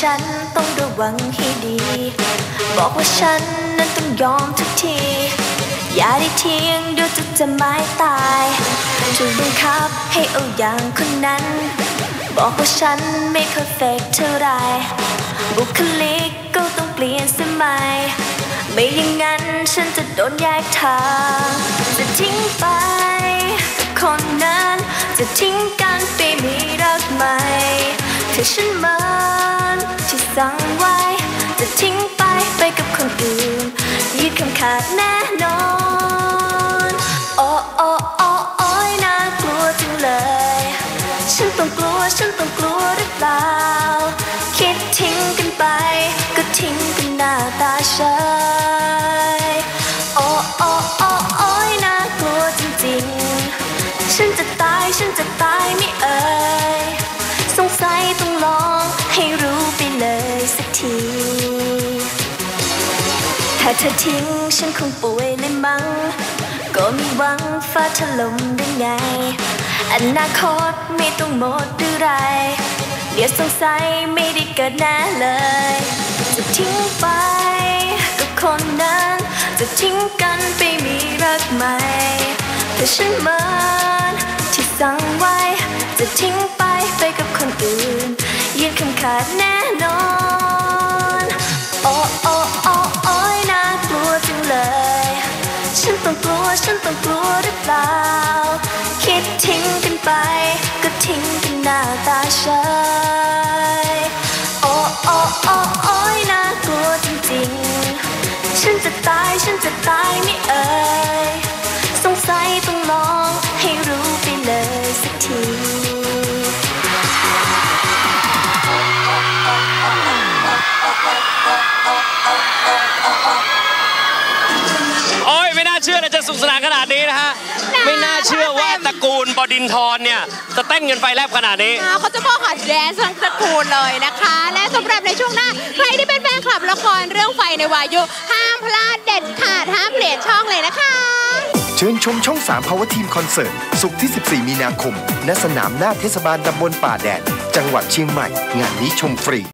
ฉันต้องระวังให้ดี บอกว่าฉันนั้นต้องยอมทุกที อย่าได้ที่ยงเดี๋ยวจะจะไม่ตายช่วยบังคับให้เอาอย่างคนนั้น บอกว่าฉันไม่เคยเฟกเท่าไรบุคลิก ไม่อย่างนั้นฉันจะโดนแยกทางจะทิ้งไปกับคนนั้นจะทิ้งกันไปมีรักใหม่ถ้าฉันมันที่สั่งไว้ จะทิ้งไปไปกับคนอื่นยืดคำขาดแน่นอนโอ้โอ้โอ้โอ้ยน่ากลัวจังเลย ฉันต้องกลัวฉันต้องกลัวหรือเปล่า คิดทิ้งกันไป ก็ทิ้งกันหน้าตาเฉย ถ้าเธอทิ้งฉันคงป่วยเลยมั้งก็มีหวังฟ้าถล่มได้ไง อนาคตไม่ต้องหมดหรือไร เดี๋ยวสงสัยไม่ได้เกิดแน่เลย จะทิ้งไปกับคนนั้น จะทิ้งกันไปมีรักใหม่แต่ฉันเหมือนที่สั่งไว้จะทิ้ง ฉันต้องกลัวหรือเปล่า คิดทิ้งกันไป ก็ทิ้งกันหน้าตาเฉยโอ้โอ้โอ้โอ้ยน่ากลัวจริงๆ ฉันจะตาย ฉันจะตายไม่เอ่ย เชื่อเลยจะสนุกสนานขนาดนี้นะฮะ ไม่น่าเชื่อว่าตระกูลบดินทรเนี่ยจะเต้นกันไฟแลบขนาดนี้ อ่าเขาจะบอกขอแดนซ์ทั้งตระกูลเลยนะคะ และสำหรับในช่วงหน้า ใครที่เป็นแฟนคลับละครเรื่องไฟในวายุ ห้ามพลาดเด็ดขาดห้ามเปลี่ยนช่องเลยนะคะ เชิญชมช่อง 3 Power Team Concert ศุกร์ที่ 14 มีนาคม ณ สนามหน้าเทศบาลตำบลป่าแดด จังหวัดเชียงใหม่ งานนี้ชมฟรี